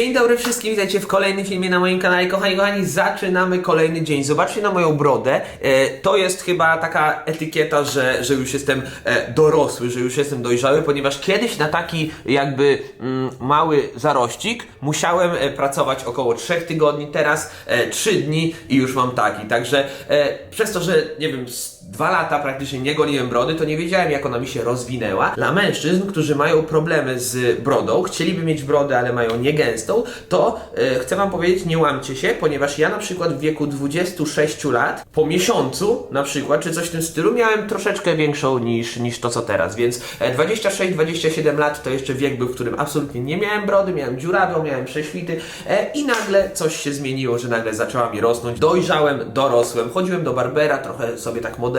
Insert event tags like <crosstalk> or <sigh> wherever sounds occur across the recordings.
Dzień dobry wszystkim, witajcie w kolejnym filmie na moim kanale. Kochani, kochani, zaczynamy kolejny dzień. Zobaczcie na moją brodę. E, to jest chyba taka etykieta, że, że już jestem e, dorosły, że już jestem dojrzały, ponieważ kiedyś na taki jakby mm, mały zarościk musiałem e, pracować około 3 tygodni, teraz e, 3 dni i już mam taki. Także e, przez to, że nie wiem, dwa lata praktycznie nie goliłem brody, to nie wiedziałem jak ona mi się rozwinęła. Dla mężczyzn, którzy mają problemy z brodą, chcieliby mieć brodę, ale mają niegęstą, to e, chcę wam powiedzieć, nie łamcie się, ponieważ ja na przykład w wieku 26 lat, po miesiącu na przykład, czy coś w tym stylu, miałem troszeczkę większą niż, niż to co teraz, więc e, 26-27 lat to jeszcze wiek był, w którym absolutnie nie miałem brody, miałem dziurawą, miałem prześwity e, i nagle coś się zmieniło, że nagle zaczęła mi rosnąć. Dojrzałem, dorosłem, chodziłem do barbera, trochę sobie tak modelowałem,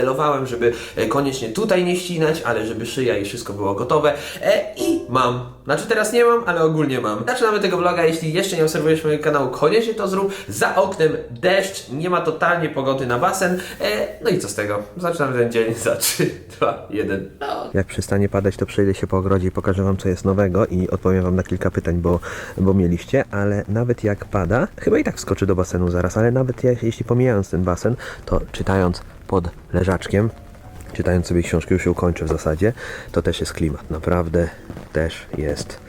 żeby e, koniecznie tutaj nie ścinać, ale żeby szyja i wszystko było gotowe e, i mam. Znaczy teraz nie mam, ale ogólnie mam. Zaczynamy tego vloga, jeśli jeszcze nie obserwujesz mojego kanału, koniecznie to zrób. Za oknem deszcz, nie ma totalnie pogody na basen. E, no i co z tego? Zaczynamy ten dzień za 3, 2, 1. No. Jak przestanie padać, to przejdę się po ogrodzie i pokażę Wam, co jest nowego i odpowiem Wam na kilka pytań, bo, bo mieliście, ale nawet jak pada, chyba i tak wskoczy do basenu zaraz, ale nawet je, jeśli pomijając ten basen, to czytając pod leżaczkiem, czytając sobie książkę, już się ukończę w zasadzie, to też jest klimat. Naprawdę też jest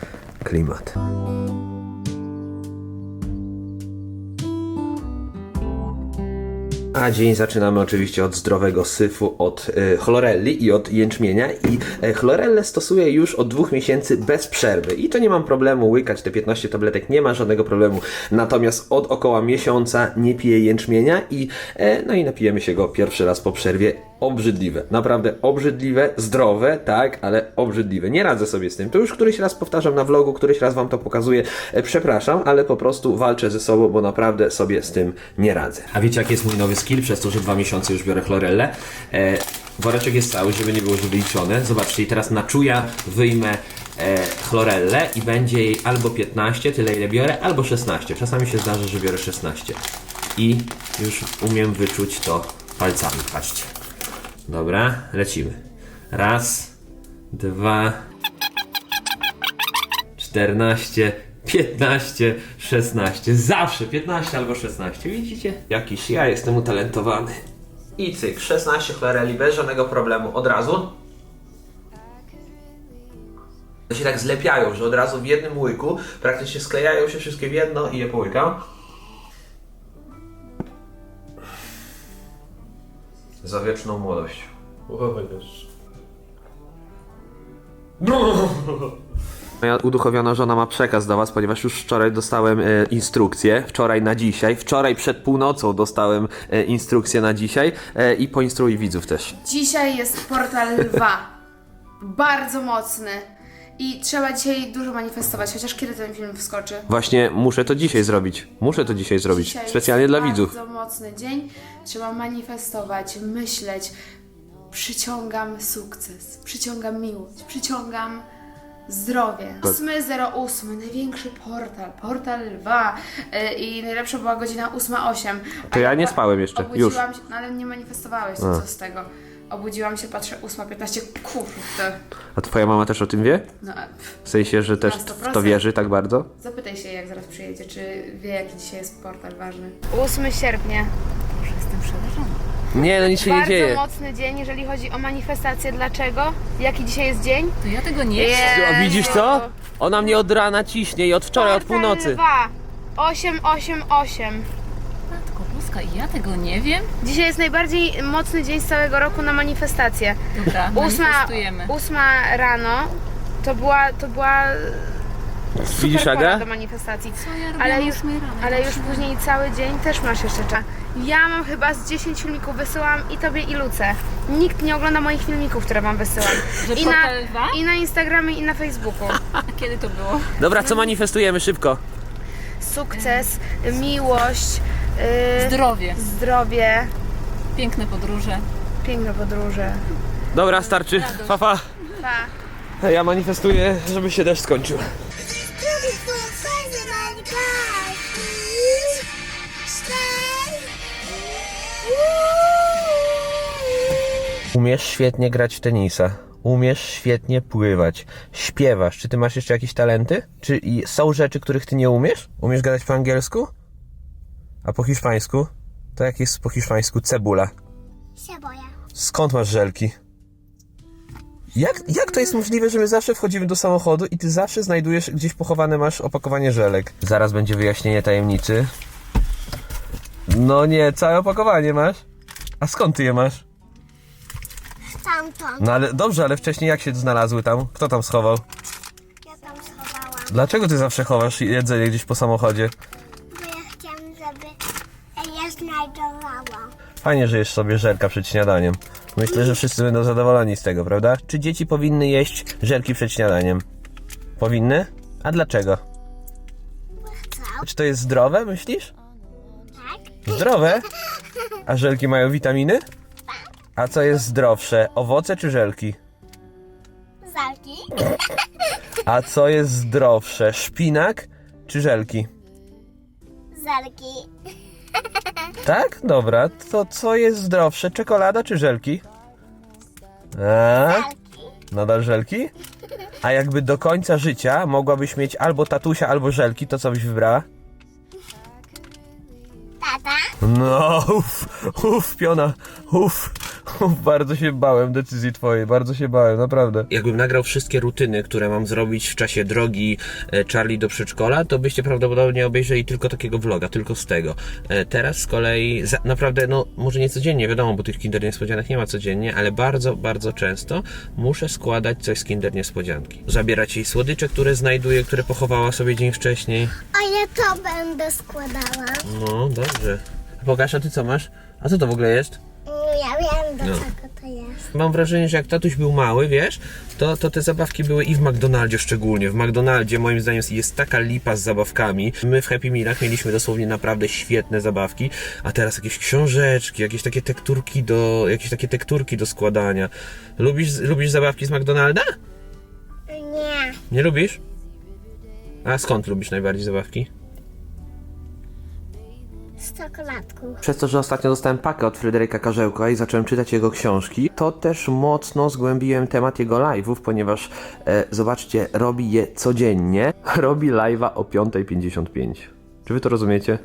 klimat. A dzień zaczynamy oczywiście od zdrowego syfu, od y, chlorelli i od jęczmienia. I y, chlorellę stosuję już od dwóch miesięcy bez przerwy. I to nie mam problemu łykać te 15 tabletek, nie ma żadnego problemu. Natomiast od około miesiąca nie piję jęczmienia i e, no i napijemy się go pierwszy raz po przerwie. Obrzydliwe, naprawdę obrzydliwe, zdrowe, tak, ale obrzydliwe. Nie radzę sobie z tym. To już któryś raz powtarzam na vlogu, któryś raz wam to pokazuję. E, przepraszam, ale po prostu walczę ze sobą, bo naprawdę sobie z tym nie radzę. A wiecie, jaki jest mój nowy skill? Przez to, że dwa miesiące już biorę chlorellę. E, woreczek jest cały, żeby nie było wyliczone. Zobaczcie, teraz na czuja wyjmę e, chlorellę i będzie jej albo 15, tyle ile biorę, albo 16. Czasami się zdarza, że biorę 16. I już umiem wyczuć to palcami, patrzcie. Dobra, lecimy. Raz, dwa, 14, 15, 16. Zawsze 15 albo 16. Widzicie? Jakiś ja jestem utalentowany. I cyk, 16 chloreli bez żadnego problemu od razu. One się tak zlepiają, że od razu w jednym łyku praktycznie sklejają się wszystkie w jedno i je połykam. Za wieczną młodość. Moja uduchowiona żona ma przekaz do Was, ponieważ już wczoraj dostałem e, instrukcję, wczoraj na dzisiaj, wczoraj przed północą dostałem e, instrukcję na dzisiaj e, i poinstruuj widzów też. Dzisiaj jest portal lwa. Bardzo mocny. I trzeba dzisiaj dużo manifestować, chociaż kiedy ten film wskoczy? Właśnie muszę to dzisiaj zrobić. Muszę to dzisiaj zrobić. Dzisiaj Specjalnie jest dla widzów. Bardzo mocny dzień. Trzeba manifestować, myśleć. Przyciągam sukces, przyciągam miłość, przyciągam zdrowie. 808, największy portal, portal lwa. Yy, I najlepsza była godzina 8.08. To ja nie spałem jeszcze, już. Obudziłam się, no ale nie manifestowałeś, to co z tego? Obudziłam się, patrzę 8.15, kurde. A twoja mama też o tym wie? No, e, a- W sensie, że też w to wierzy tak bardzo? zapytaj się, jak zaraz przyjedzie, czy wie, jaki dzisiaj jest portal ważny. 8 sierpnia. Boże, jestem przerażona. Nie, no nic się nie Bardzo mocny dzień, jeżeli chodzi o manifestację. Dlaczego? Jaki dzisiaj jest dzień? To ja tego nie wiem. A widzisz co? Ona mnie od rana ciśnie i od wczoraj, od północy. 2, 8, 8, 8. Polska i ja tego nie wiem? Dzisiaj jest najbardziej mocny dzień z całego roku na manifestację. Dobra, ósma, manifestujemy. ósma rano to była, to była super Widzisz, pora do manifestacji. Co ja robię Ale już, ale już później cały dzień też masz jeszcze czas. Ja mam chyba z 10 filmików wysyłam i tobie i Luce. Nikt nie ogląda moich filmików, które wam wysyłam. <laughs> I na, I na Instagramie, i na Facebooku. <laughs> A kiedy to było? Dobra, co manifestujemy szybko? Sukces, miłość, yy, Zdrowie, zdrowie, piękne podróże. piękne podróże. Dobra, starczy. Fafa. Pa. Ja manifestuję, żeby się deszcz skończył. Please stay. Woo! Umiesz świetnie grać w tenisa. Umiesz świetnie pływać. Śpiewasz. Czy ty masz jeszcze jakieś talenty? Czy i są rzeczy, których ty nie umiesz? Umiesz gadać po angielsku? A po hiszpańsku? To jak jest po hiszpańsku cebula? Boję. Skąd masz żelki? Jak, jak to jest możliwe, że my zawsze wchodzimy do samochodu i ty zawsze znajdujesz gdzieś pochowane masz opakowanie żelek? Zaraz będzie wyjaśnienie tajemnicy. No nie, całe opakowanie masz? A skąd ty je masz? Stamtąd. No ale dobrze, ale wcześniej jak się znalazły tam? Kto tam schował? Ja tam schowałam. Dlaczego ty zawsze chowasz jedzenie gdzieś po samochodzie? Bo ja chciałam, żeby Fajnie, że jesz sobie żelka przed śniadaniem. Myślę, że wszyscy będą zadowoleni z tego, prawda? Czy dzieci powinny jeść żelki przed śniadaniem? Powinny? A dlaczego? Co? Czy to jest zdrowe, myślisz? Tak? Zdrowe? <laughs> A żelki mają witaminy? A co jest zdrowsze? Owoce czy żelki? Zalki? A co jest zdrowsze? Szpinak czy żelki? Zalki. Tak? Dobra. To co jest zdrowsze? Czekolada czy żelki? Zalki. Nadal żelki? A jakby do końca życia mogłabyś mieć albo tatusia, albo żelki, to co byś wybrała? Tata? No, uff, uff, piona, uff, bardzo się bałem decyzji twojej, bardzo się bałem, naprawdę. Jakbym nagrał wszystkie rutyny, które mam zrobić w czasie drogi e, Charlie do przedszkola, to byście prawdopodobnie obejrzeli tylko takiego vloga, tylko z tego. E, Teraz z kolei, za, naprawdę, no, może nie codziennie, wiadomo, bo tych Kinder Niespodzianek nie ma codziennie, ale bardzo, bardzo często muszę składać coś z Kinder Niespodzianki. Zabierać jej słodycze, które znajduję, które pochowała sobie dzień wcześniej. A ja to będę składała. No, dobrze. Pokaż, a ty co masz? A co to w ogóle jest? Ja wiem, do No. czego to jest. Mam wrażenie, że jak tatuś był mały, wiesz, to, to te zabawki były i w McDonaldzie szczególnie. W McDonaldzie moim zdaniem jest taka lipa z zabawkami. My w Happy Mealach mieliśmy dosłownie naprawdę świetne zabawki, a teraz jakieś książeczki, jakieś takie tekturki do, jakieś takie tekturki do składania. Lubisz, lubisz zabawki z McDonalda? Nie. Nie lubisz? A skąd lubisz najbardziej zabawki? Z czekoladką. Przez to, że ostatnio dostałem pakę od Fryderyka Karzełka i zacząłem czytać jego książki, to też mocno zgłębiłem temat jego live'ów, ponieważ e, zobaczcie, robi je codziennie. <laughs> Robi live'a o 5.55. Czy wy to rozumiecie?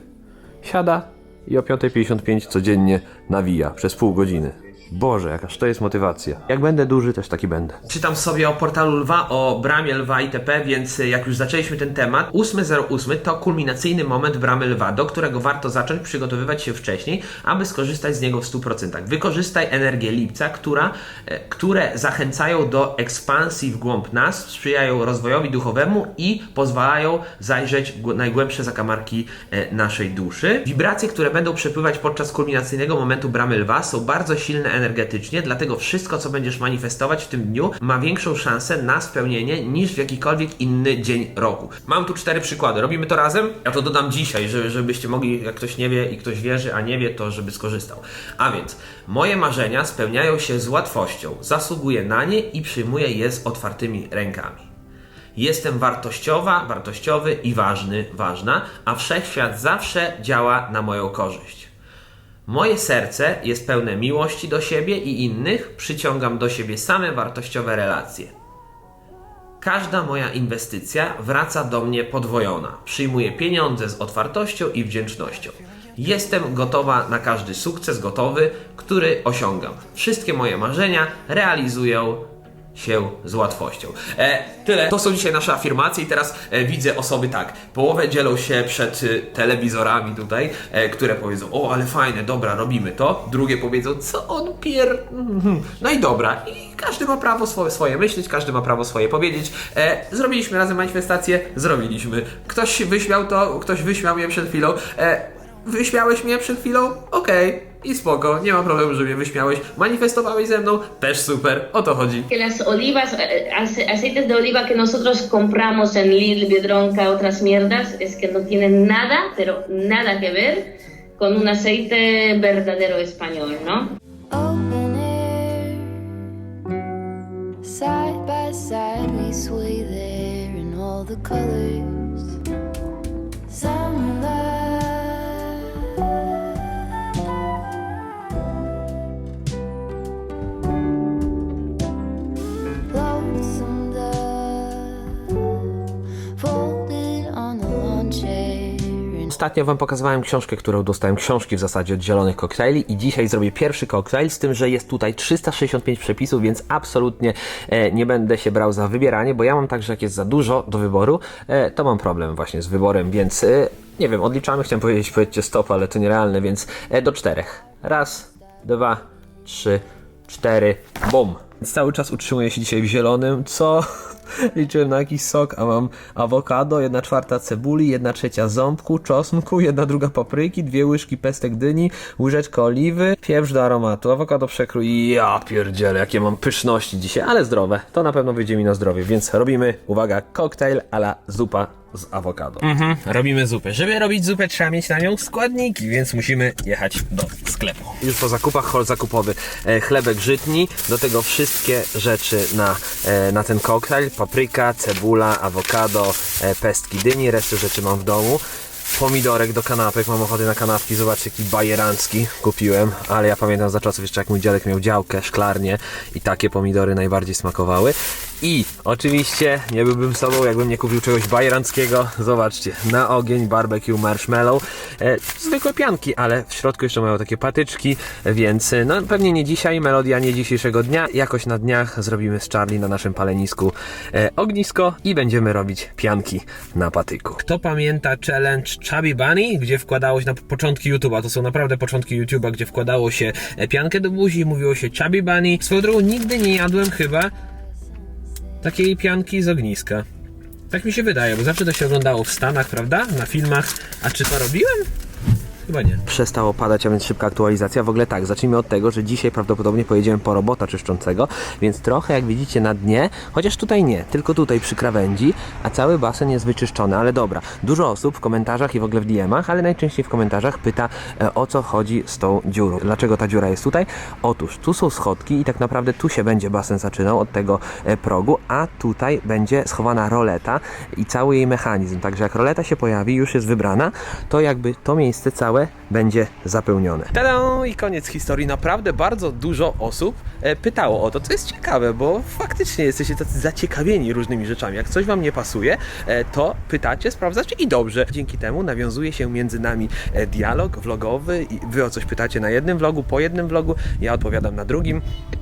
Siada i o 5.55 codziennie nawija przez pół godziny. Boże, jakaż to jest motywacja. Jak będę duży, też taki będę. Czytam sobie o portalu Lwa, o bramie Lwa itp., więc jak już zaczęliśmy ten temat, 8.08 to kulminacyjny moment bramy Lwa, do którego warto zacząć przygotowywać się wcześniej, aby skorzystać z niego w 100%. Wykorzystaj energię lipca, która, e, które zachęcają do ekspansji w głąb nas, sprzyjają rozwojowi duchowemu i pozwalają zajrzeć w głę- najgłębsze zakamarki e, naszej duszy. Wibracje, które będą przepływać podczas kulminacyjnego momentu bramy lwa są bardzo silne energetycznie, dlatego wszystko, co będziesz manifestować w tym dniu, ma większą szansę na spełnienie niż w jakikolwiek inny dzień roku. Mam tu cztery przykłady. Robimy to razem? Ja to dodam dzisiaj, żeby, żebyście mogli, jak ktoś nie wie i ktoś wierzy, a nie wie, to żeby skorzystał. A więc, moje marzenia spełniają się z łatwością. Zasługuję na nie i przyjmuję je z otwartymi rękami. Jestem wartościowa, wartościowy i ważny, ważna, a wszechświat zawsze działa na moją korzyść. Moje serce jest pełne miłości do siebie i innych, przyciągam do siebie same wartościowe relacje. Każda moja inwestycja wraca do mnie podwojona. Przyjmuję pieniądze z otwartością i wdzięcznością. Jestem gotowa na każdy sukces gotowy, który osiągam. Wszystkie moje marzenia realizują się z łatwością. E, tyle. To są dzisiaj nasze afirmacje i teraz e, widzę osoby tak. Połowę dzielą się przed y, telewizorami tutaj, e, które powiedzą, o ale fajne, dobra, robimy to. Drugie powiedzą, co on pier... Mhm. No i dobra. I każdy ma prawo swoje, swoje myśleć, każdy ma prawo swoje powiedzieć. E, zrobiliśmy razem manifestację, zrobiliśmy. Ktoś wyśmiał to, ktoś wyśmiał mnie przed chwilą. E, wyśmiałeś mnie przed chwilą? Okej. I spoko, nie ma problemu, że mnie wyśmiałeś. Manifestowałeś ze mną? Też super, o to chodzi. que las olivas, eh, ace- aceites de oliva que nosotros compramos en Lidl, Biedronka, otras mierdas, es que no tienen nada, pero nada que ver con un aceite verdadero español, ¿no? open air. Side by side, we sway there in all the colors. Ostatnio wam pokazywałem książkę, którą dostałem, książki w zasadzie od zielonych koktajli i dzisiaj zrobię pierwszy koktajl, z tym, że jest tutaj 365 przepisów, więc absolutnie e, nie będę się brał za wybieranie, bo ja mam tak, że jak jest za dużo do wyboru, e, to mam problem właśnie z wyborem, więc e, nie wiem, odliczamy, chciałem powiedzieć, powiedzcie stop, ale to nierealne, więc do czterech. Raz, dwa, trzy, cztery, bum. Cały czas utrzymuję się dzisiaj w zielonym, co <laughs> liczyłem na jakiś sok, a mam awokado, jedna czwarta cebuli, jedna trzecia ząbku, czosnku, <laughs> jedna druga papryki, dwie łyżki pestek dyni, łyżeczka oliwy, pieprz do aromatu, awokado przekrój. Ja pierdzielę, jakie mam pyszności dzisiaj, ale zdrowe. To na pewno wyjdzie mi na zdrowie, więc robimy, uwaga, koktajl la zupa z awokado. Mhm, robimy zupę. Żeby robić zupę trzeba mieć na nią składniki, więc musimy jechać do sklepu. Już po zakupach hol zakupowy. E, chlebek żytni, do tego wszystkie rzeczy na, e, na ten koktajl. Papryka, cebula, awokado, e, pestki dyni, resztę rzeczy mam w domu. Pomidorek do kanapek, mam ochotę na kanapki, zobaczcie jaki bajerancki kupiłem, ale ja pamiętam za czasów jeszcze jak mój dziadek miał działkę, szklarnię i takie pomidory najbardziej smakowały. I oczywiście nie byłbym sobą, jakbym nie kupił czegoś bajeranckiego. Zobaczcie, na ogień barbecue marshmallow. E, zwykłe pianki, ale w środku jeszcze mają takie patyczki, więc e, no pewnie nie dzisiaj, melodia nie dzisiejszego dnia. Jakoś na dniach zrobimy z Charlie na naszym palenisku e, ognisko i będziemy robić pianki na patyku. Kto pamięta challenge Chubby Bunny, gdzie wkładało się na początki YouTube'a, to są naprawdę początki YouTube'a, gdzie wkładało się e, piankę do buzi i mówiło się Chubby Bunny. Swoją drogą nigdy nie jadłem chyba takiej pianki z ogniska. Tak mi się wydaje, bo zawsze to się oglądało w Stanach, prawda? Na filmach. A czy to robiłem? Chyba nie. Przestało padać, a więc szybka aktualizacja. W ogóle tak, zacznijmy od tego, że dzisiaj prawdopodobnie pojedziemy po robota czyszczącego, więc trochę jak widzicie na dnie, chociaż tutaj nie, tylko tutaj przy krawędzi, a cały basen jest wyczyszczony, ale dobra. Dużo osób w komentarzach i w ogóle w DM-ach, ale najczęściej w komentarzach pyta e, o co chodzi z tą dziurą. Dlaczego ta dziura jest tutaj? Otóż tu są schodki i tak naprawdę tu się będzie basen zaczynał od tego e, progu, a tutaj będzie schowana roleta i cały jej mechanizm. Także jak roleta się pojawi, już jest wybrana, to jakby to miejsce całe będzie zapełnione. Tada! I koniec historii. Naprawdę bardzo dużo osób e, pytało o to, co jest ciekawe, bo faktycznie jesteście tacy zaciekawieni różnymi rzeczami. Jak coś wam nie pasuje, e, to pytacie, sprawdzacie i dobrze. Dzięki temu nawiązuje się między nami e, dialog vlogowy i wy o coś pytacie na jednym vlogu, po jednym vlogu, ja odpowiadam na drugim.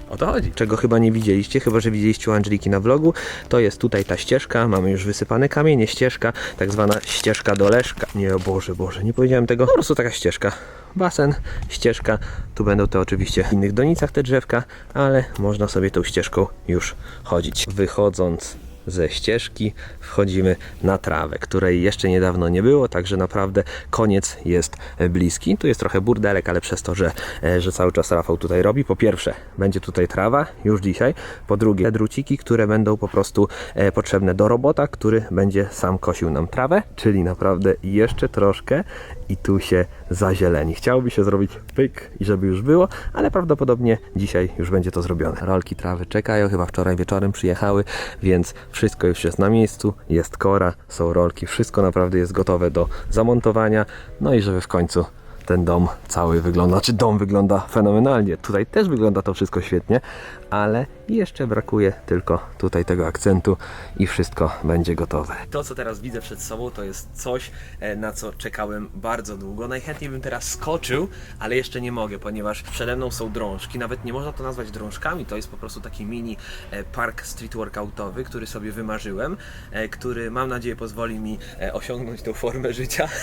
O to chodzi. Czego chyba nie widzieliście, chyba że widzieliście u Angeliki na vlogu, to jest tutaj ta ścieżka, mamy już wysypane kamienie, ścieżka, tak zwana ścieżka do Leszka. Nie, o Boże, Boże, nie powiedziałem tego. Po prostu taka ścieżka. Basen, ścieżka, tu będą te oczywiście w innych donicach te drzewka, ale można sobie tą ścieżką już chodzić. Wychodząc ze ścieżki wchodzimy na trawę, której jeszcze niedawno nie było, także naprawdę koniec jest bliski. Tu jest trochę burdelek, ale przez to, że, e, że cały czas Rafał tutaj robi, po pierwsze będzie tutaj trawa już dzisiaj, po drugie druciki, które będą po prostu e, potrzebne do robota, który będzie sam kosił nam trawę, czyli naprawdę jeszcze troszkę i tu się zazieleni. Chciałoby się zrobić pyk i żeby już było, ale prawdopodobnie dzisiaj już będzie to zrobione. Rolki trawy czekają, chyba wczoraj wieczorem przyjechały, więc wszystko już jest na miejscu, jest kora, są rolki, wszystko naprawdę jest gotowe do zamontowania, no i żeby w końcu ten dom cały wygląda, czy dom wygląda fenomenalnie. Tutaj też wygląda to wszystko świetnie, ale jeszcze brakuje tylko tutaj tego akcentu i wszystko będzie gotowe. To, co teraz widzę przed sobą, to jest coś, e, na co czekałem bardzo długo. Najchętniej bym teraz skoczył, ale jeszcze nie mogę, ponieważ przede mną są drążki. Nawet nie można to nazwać drążkami, to jest po prostu taki mini e, park street workoutowy, który sobie wymarzyłem, e, który mam nadzieję pozwoli mi osiągnąć tą formę życia. <laughs>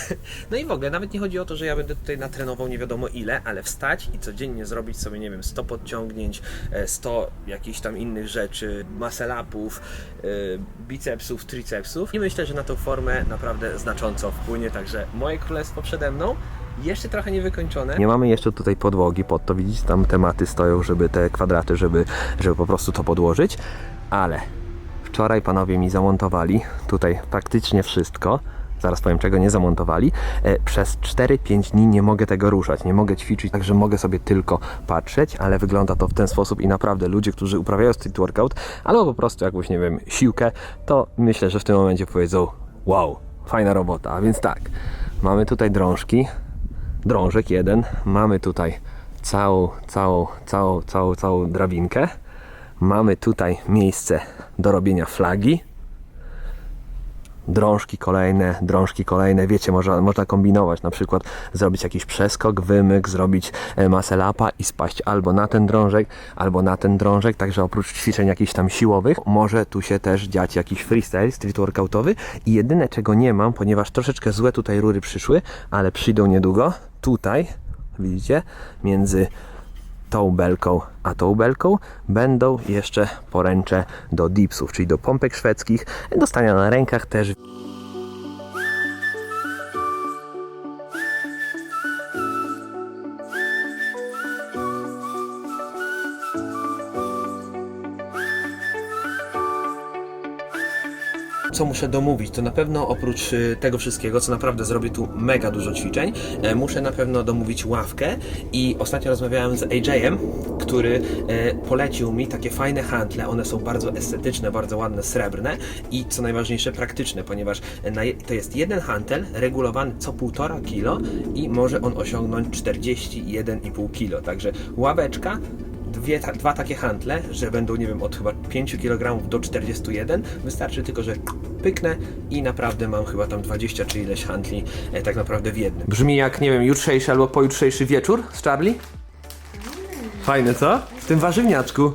No i w ogóle nawet nie chodzi o to, że ja będę tutaj natrenował nie wiadomo ile, ale wstać i codziennie zrobić sobie, nie wiem, 100 podciągnięć, e, 100 jakichś tam innych rzeczy, muscle upów, e, bicepsów, tricepsów i myślę, że na tą formę naprawdę znacząco wpłynie, także moje królestwo przede mną. Jeszcze trochę niewykończone. Nie mamy jeszcze tutaj podłogi pod to, widzicie, tam tematy stoją, żeby te kwadraty, żeby, żeby po prostu to podłożyć, ale wczoraj panowie mi zamontowali tutaj praktycznie wszystko. Zaraz powiem, czego nie zamontowali. E, Przez 4-5 dni nie mogę tego ruszać, nie mogę ćwiczyć, także mogę sobie tylko patrzeć, ale wygląda to w ten sposób i naprawdę ludzie, którzy uprawiają street workout, albo po prostu jakąś, nie wiem, siłkę, to myślę, że w tym momencie powiedzą wow, fajna robota. A więc tak, mamy tutaj drążki, drążek jeden, mamy tutaj całą, całą, całą, całą, całą drabinkę, mamy tutaj miejsce do robienia flagi, drążki kolejne, drążki kolejne, wiecie, można, można kombinować, na przykład zrobić jakiś przeskok, wymyk, zrobić e, masę lapa i spaść albo na ten drążek, albo na ten drążek, także oprócz ćwiczeń jakichś tam siłowych, może tu się też dziać jakiś freestyle, street workoutowy. I jedyne czego nie mam, ponieważ troszeczkę złe tutaj rury przyszły, ale przyjdą niedługo, tutaj, widzicie, między tą belką a tą belką będą jeszcze poręcze do dipsów, czyli do pompek szwedzkich, do stania na rękach też. Co muszę domówić, to na pewno oprócz y, tego wszystkiego, co naprawdę zrobię tu mega dużo ćwiczeń, e, muszę na pewno domówić ławkę i ostatnio rozmawiałem z AJ-em, który e, polecił mi takie fajne handle, one są bardzo estetyczne, bardzo ładne, srebrne i co najważniejsze praktyczne, ponieważ e, to jest jeden hantel regulowany co 1,5 kilo i może on osiągnąć 41,5 kilo, także ławeczka dwie, ta, dwa takie hantle, że będą, nie wiem, od chyba 5 kg do 41. Wystarczy tylko, że pyknę i naprawdę mam chyba tam 20 czy ileś handli e, tak naprawdę w jednym. Brzmi jak, nie wiem, jutrzejszy albo pojutrzejszy wieczór z Charlie? Fajne, co? W tym warzywniaczku.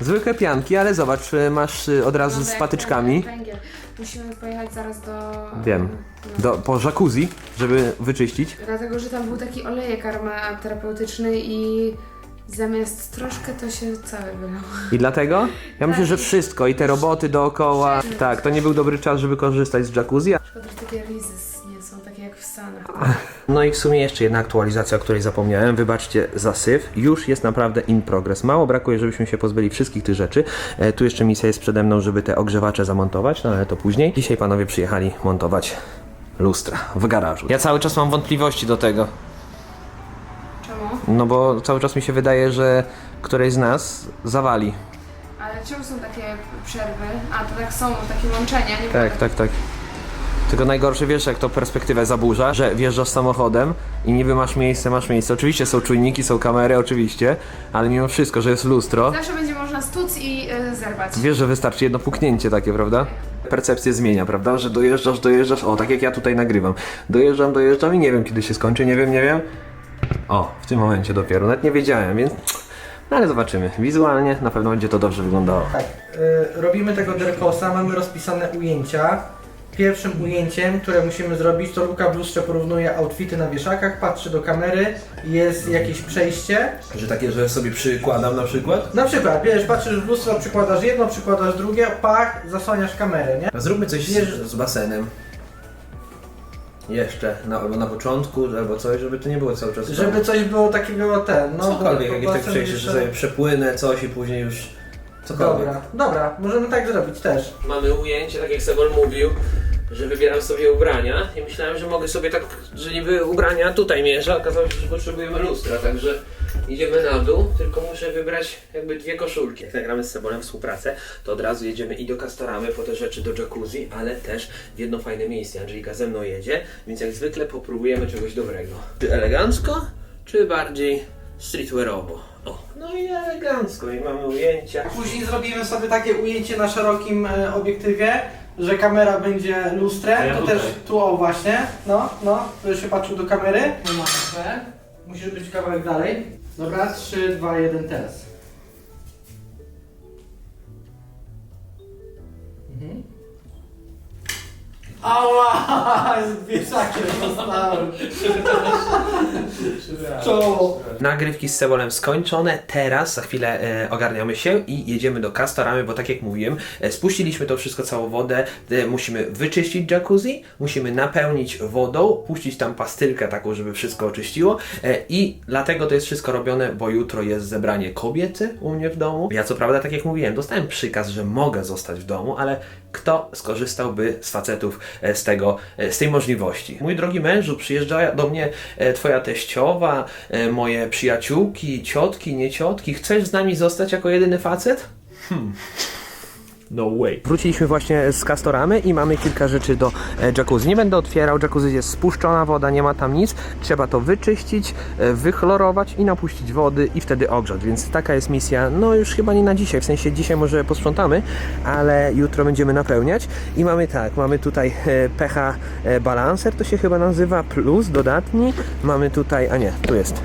Zwykłe pianki, ale zobacz, e, masz e, od razu z patyczkami. Musimy pojechać zaraz do... Wiem. No. Do, po jacuzzi, żeby wyczyścić. Dlatego, że tam był taki olejek aromaterapeutyczny i zamiast troszkę to się całe wylało. I dlatego? Ja myślę, że wszystko i te roboty dookoła. Tak, to nie był dobry czas, żeby korzystać z jacuzzi, Szkoda, że takie rizy nie są takie jak w Stanach. No i w sumie jeszcze jedna aktualizacja, o której zapomniałem. Wybaczcie za syf. Już jest naprawdę in progress. Mało brakuje, żebyśmy się pozbyli wszystkich tych rzeczy. E, tu jeszcze misja jest przede mną, żeby te ogrzewacze zamontować, no ale to później. Dzisiaj panowie przyjechali montować lustra w garażu. Ja cały czas mam wątpliwości do tego. No bo cały czas mi się wydaje, że któreś z nas zawali. Ale czemu są takie przerwy? A, to tak są, takie łączenia, nie Tak, tak, tak. Tylko najgorsze, wiesz, jak to perspektywę zaburza, że wjeżdżasz samochodem i niby masz miejsce, masz miejsce. Oczywiście są czujniki, są kamery, oczywiście, ale mimo wszystko, że jest lustro, Zawsze będzie można stuc i y, zerwać. wiesz, że wystarczy jedno puknięcie takie, prawda? Percepcję zmienia, prawda? Że dojeżdżasz, dojeżdżasz, o, tak jak ja tutaj nagrywam. Dojeżdżam, dojeżdżam i nie wiem, kiedy się skończy, nie wiem, nie wiem. O, w tym momencie dopiero, nawet nie wiedziałem, więc... No ale zobaczymy. Wizualnie na pewno będzie to dobrze wyglądało. Tak, y, robimy tego Derkosa, mamy rozpisane ujęcia. Pierwszym ujęciem, które musimy zrobić, to Luka w lustrze porównuje outfity na wieszakach, patrzy do kamery, jest jakieś przejście. Że takie, że sobie przykładam na przykład? Na przykład, bierzesz, patrzysz w lustro, przykładasz jedno, przykładasz drugie, pach, zasłaniasz kamerę, nie? Zróbmy coś Wiesz- z, z basenem. Jeszcze, na, albo na początku, albo coś, żeby to nie było cały czas. Żeby coś było takiego ten, no Cokolwiek, jakieś tak przejście, że sobie przepłynę coś i później już cokolwiek. Dobra, dobra, możemy tak zrobić też. Mamy ujęcie, tak jak Sebol mówił, że wybieram sobie ubrania i myślałem, że mogę sobie tak, że niby ubrania tutaj mierzę, okazało się, że potrzebujemy lustra, także idziemy na dół, tylko muszę wybrać jakby dwie koszulki. Jak nagramy z Sebolem współpracę, to od razu jedziemy i do Castoramy po te rzeczy do jacuzzi, ale też w jedno fajne miejsce. Angelika ze mną jedzie, więc jak zwykle popróbujemy czegoś dobrego. Czy elegancko, czy bardziej streetwearowo? O, no i elegancko i mamy ujęcia. Później zrobimy sobie takie ujęcie na szerokim e, obiektywie, że kamera będzie lustrem, to tutaj. też tu o właśnie, no, no, żeby się patrzył do kamery. No masz Musisz być kawałek dalej. Dobra, 3, 2, 1, teraz. Mhm. Ała! <laughs> Z wieszakiem dostałem. <laughs> Czoło. Nagrywki z Sebolem skończone. Teraz za chwilę e, ogarniamy się i jedziemy do Castoramy, bo tak jak mówiłem, e, spuściliśmy to wszystko, całą wodę. E, musimy wyczyścić jacuzzi, musimy napełnić wodą, puścić tam pastylkę taką, żeby wszystko oczyściło. E, I dlatego to jest wszystko robione, bo jutro jest zebranie kobiety u mnie w domu. Ja co prawda, tak jak mówiłem, dostałem przykaz, że mogę zostać w domu, ale kto skorzystałby z facetów e, z tego, e, z tej możliwości? Mój drogi mężu, przyjeżdża do mnie e, twoja teściowa, moje przyjaciółki, ciotki, nie ciotki. Chcesz z nami zostać jako jedyny facet? Hmm. No way. Wróciliśmy właśnie z Castoramy i mamy kilka rzeczy do e, jacuzzi. Nie będę otwierał, jacuzzi jest spuszczona woda, nie ma tam nic. Trzeba to wyczyścić, e, wychlorować i napuścić wody i wtedy ogrzać. Więc taka jest misja, no już chyba nie na dzisiaj, w sensie dzisiaj może posprzątamy, ale jutro będziemy napełniać. I mamy tak, mamy tutaj e, pH balancer, to się chyba nazywa, plus dodatni. Mamy tutaj, a nie, tu jest.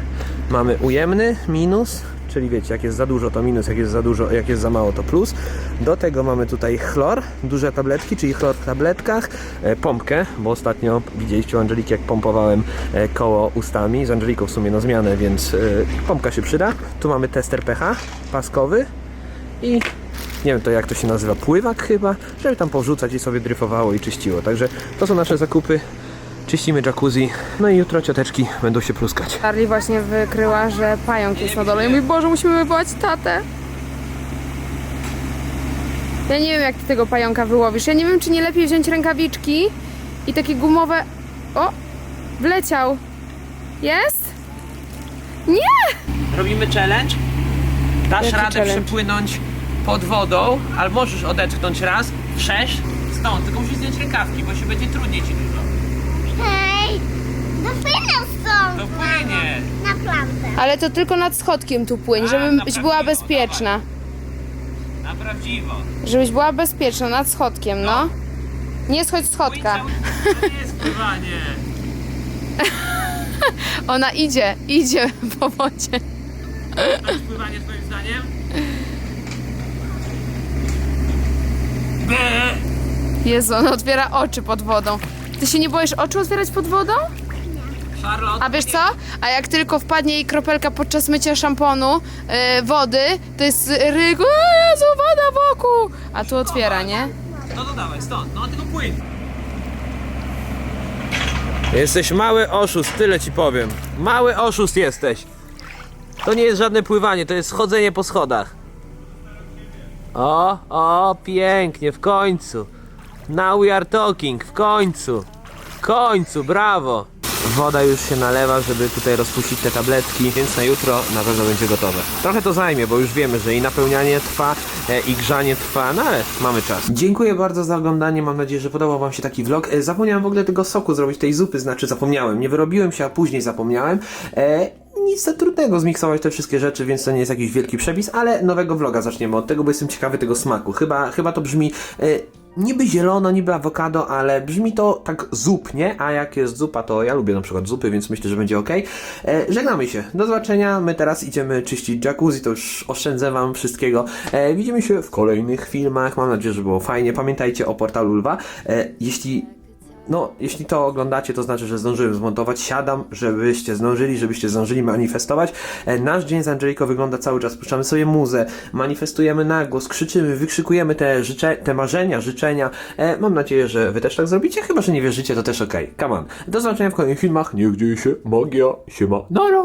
Mamy ujemny, minus, czyli wiecie, jak jest za dużo to minus, jak jest za dużo, jak jest za mało to plus. Do tego mamy tutaj chlor, duże tabletki, czyli chlor w tabletkach, e, pompkę, bo ostatnio widzieliście u Angeliki, jak pompowałem e, koło ustami, z Angeliką w sumie na zmianę, więc e, pompka się przyda. Tu mamy tester pH paskowy i nie wiem to jak to się nazywa, pływak chyba, żeby tam porzucać i sobie dryfowało i czyściło. Także to są nasze zakupy. Czyścimy jacuzzi, no i jutro cioteczki będą się pluskać. Charlie właśnie wykryła, że pająk jest na dole i mówi, Boże, musimy wywołać tatę. Ja nie wiem, jak ty tego pająka wyłowisz. Ja nie wiem, czy nie lepiej wziąć rękawiczki i takie gumowe... O! Wleciał. Jest? Nie! Robimy challenge. Dasz Jaki radę challenge? przepłynąć pod wodą, albo możesz odetchnąć raz, przesz stąd, tylko musisz zdjąć rękawki, bo się będzie trudniej ci dużo. Hej! No płynę stąd! To płynie! Naprawdę. Ale to tylko nad schodkiem tu płyń, A, żebyś była prawdziwo, bezpieczna. Na prawdziwo. Żebyś była bezpieczna nad schodkiem, no. Nie schodź z schodka. Cały- To nie jest pływanie. <laughs> Ona idzie, idzie po wodzie. To jest pływanie twoim zdaniem? Jezu, ona otwiera oczy pod wodą. Ty się nie boisz oczu otwierać pod wodą? A wiesz co? A jak tylko wpadnie jej kropelka podczas mycia szamponu, yy, wody, to jest ryk, o Jezu, woda wokół! A tu otwiera, nie? No to dawaj, stąd, no tylko płyń. Jesteś mały oszust, tyle ci powiem. Mały oszust jesteś. To nie jest żadne pływanie, to jest schodzenie po schodach. O, o, pięknie, w końcu. Now we are talking, w końcu. W końcu, brawo. Woda już się nalewa, żeby tutaj rozpuścić te tabletki, więc na jutro na pewno będzie gotowe. Trochę to zajmie, bo już wiemy, że i napełnianie trwa, e, i grzanie trwa, no ale mamy czas. Dziękuję bardzo za oglądanie, mam nadzieję, że podobał wam się taki vlog. E, Zapomniałem w ogóle tego soku zrobić, tej zupy, znaczy zapomniałem. Nie wyrobiłem się, a później zapomniałem. E, nic za trudnego zmiksować te wszystkie rzeczy, więc to nie jest jakiś wielki przepis, ale nowego vloga zaczniemy od tego, bo jestem ciekawy tego smaku. Chyba, chyba to brzmi e, niby zielono, niby awokado, ale brzmi to tak zupnie, a jak jest zupa, to ja lubię na przykład zupy, więc myślę, że będzie ok. E, żegnamy się, do zobaczenia, my teraz idziemy czyścić jacuzzi, to już oszczędzę wam wszystkiego. E, widzimy się w kolejnych filmach, mam nadzieję, że było fajnie. Pamiętajcie o portalu Lwa. E, jeśli no, jeśli to oglądacie, to znaczy, że zdążyłem zmontować. Siadam, żebyście zdążyli, żebyście zdążyli manifestować. E, Nasz dzień z Angeliką wygląda cały czas. Puszczamy sobie muzę, manifestujemy na głos, krzyczymy, wykrzykujemy te, życze, te marzenia, życzenia. E, mam nadzieję, że wy też tak zrobicie. Chyba, że nie wierzycie, to też okej. Come on. Do zobaczenia w kolejnych filmach. Niech dzieje się magia. Siema. Nara.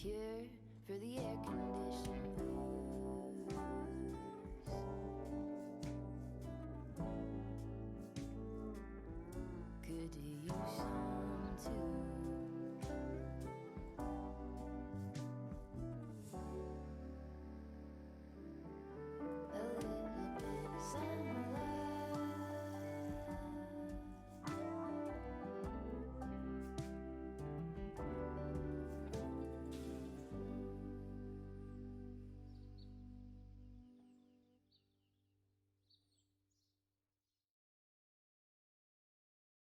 Cure for the air conditioned